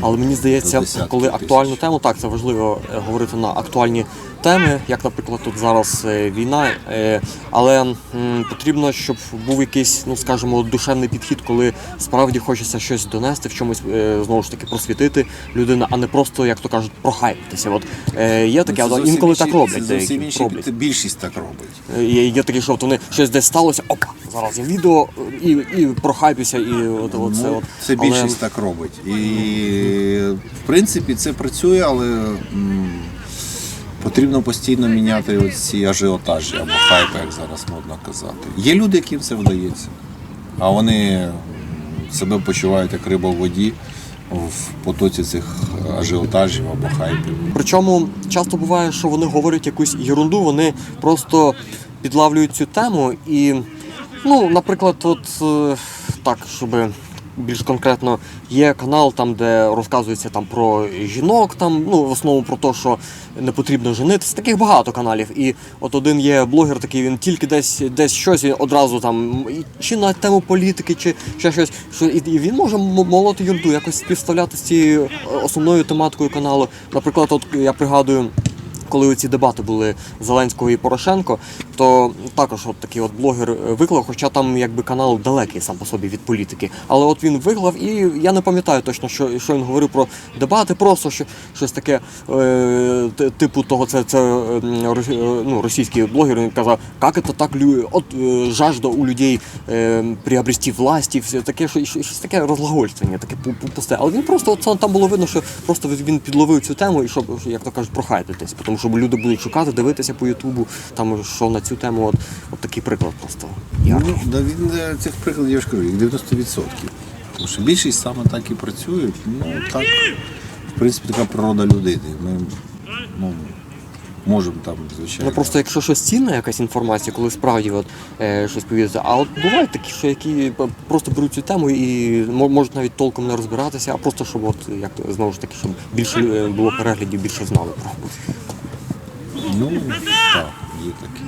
Але мені здається, коли актуальну тему, так це важливо е, говорити на актуальні теми, як, наприклад, тут зараз е, війна. е, Але потрібно, щоб був якийсь, ну скажімо, душевний підхід, коли справді хочеться щось донести, в чомусь знову ж таки просвітити людину, а не просто, як то кажуть, прохайпитися. От є таке, Ну, але інколи так роблять. Це зовсім роблять. більшість так робить. Є, є такі, що от вони щось десь сталося, опа, зараз є відео і, і прохайпюся, і от, от це Ну, от. це Але- більшість так робить. І в принципі це працює, але потрібно постійно міняти ці ажіотажі або хайпи, як зараз модно казати. Є люди, яким це вдається, а вони себе почувають як риба в воді в потоці цих ажіотажів або хайпів. Причому часто буває, що вони говорять якусь ерунду, вони просто підлавлюють цю тему і, ну, наприклад, от е, так, щоб більш конкретно є канал, там, де розказується там про жінок, там, ну, в основному про те, що не потрібно женитися. Таких багато каналів. І от один є блогер такий, він тільки десь десь щось він одразу там чи на тему політики, чи ще щось. Що і, він може молоти юрду, якось співставляти з цією е, основною тематикою каналу. Наприклад, от я пригадую. Коли ці дебати були Зеленського і Порошенко, то також от такий от блогер е, виклав, хоча там якби канал далекий сам по собі від політики. Але от він виклав, і я не пам'ятаю точно, що, що він говорив про дебати, просто що щось таке е, типу того, це, це е, ну, російський блогер. Він казав, як це так от е, жажда у людей е, приобрести власті, все таке, що що- щось таке розлагольствення, таке пу- пу- пусте. Але він просто от, там було видно, що просто він підловив цю тему і щоб, як то кажуть, прохайтитись. Тому що люди будуть шукати, дивитися по Ютубу, там що на цю тему, от, от такий приклад просто. Ну, да, він е, цих прикладів я ж кажу, їх 90%. Тому що більшість саме так і працюють. Ну так, в принципі, така природа людини. Ми ну, можемо там, звичайно. Ну просто якщо щось цінна якась інформація, коли справді от, е, щось повідомляється. А от бувають такі, що які просто беруть цю тему і мо- можуть навіть толком не розбиратися, а просто щоб от як знову ж таки, щоб більше е, було переглядів, більше знали про. Ну, так, є такі.